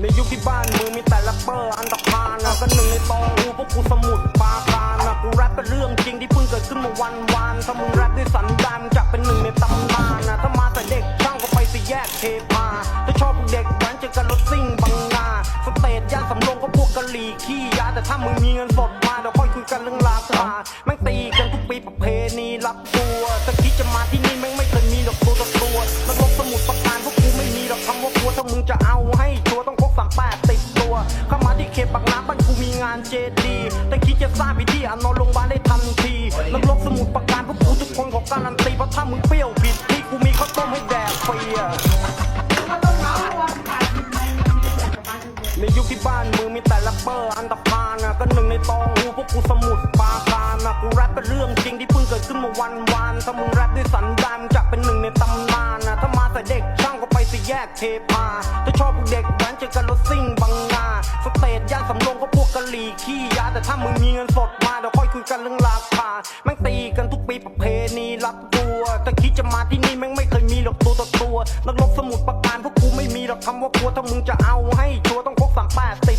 ในยุคที่บ้านมึงมีแต่แรปเปอร์อันตรพานนะก็หนึ่งในตองอูพวกกูสมุดปาการนะกูแรปเป็นเรื่องจริงที่เพิ่งเกิดขึ้นเมาวันวานถ้ามึงแรปด้วยสันดานจะเป็นหนึ่งในตำนานนะถ้ามาแต่เด็กช่างก็ไปสิแยกเทพาถ้าชอบพวกเด็กแว้นเจอกันรถซิ่งบังนาสเตจย่านสำโรงก็พวกกะหรี่ขี้ยาแต่ถ้ามึงมีเงินสดมาเดี๋ยวค่อยคุยกันเรื่องราคาแม่งตีกันทุกปีประเพณีรับตัวถ้าคิดจะมาที่นี่แม่งไม่เคย ถ้ามึงจะเอาให้ชัวร์ต้องพกสามแปดติดตัวเข้ามาที่เขตปากน้ำบ้านกูมีงานเจดีแต่คิดจะสร้างพิธีเอานอนโรงพยาบาลได้ทันทีนักรบสมุดประการพวกกูทุกคนขอการันตีเพราะถ้ามึงเปรี้ยวผิดที่กูมีข้าวต้มให้แดกฟรีอะในยุคที่บ้านมึงมีแต่แรปเปอร์อันตรพานะก็หนึ่งในตองอูพวกกูสมุดปาการนะกูแรปเป็นเรื่องจริงที่เพิ่งเกิดขึ้นเมาวันวานถ้ามึงแรปด้วยสันดานมึงจะเป็นหนึ่งในตำนานนะถ้ามาแต่เด็กช่างก็ไปสิแยกเทพา ถ้าชอบพวกเด็กแว้นเจอกันรถซิ่งบางนาสเตจย่านสำโรงก็พวกกะหรี่ขี้ยาแต่ถ้ามึงมีเงินสดมาเดี๋ยวค่อยคุยกันเรื่องราคาแม่งตีกันทุกปีประเพณีรับตัวแต่คิดจะมาที่นี่แม่งไม่เคยมีหรอกตัวต่อตัวนักรบสมุดประการพวกกูไม่มีหรอกคำว่ากลัวถ้ามึงจะเอาให้ชัวต้องพกสามแปดตี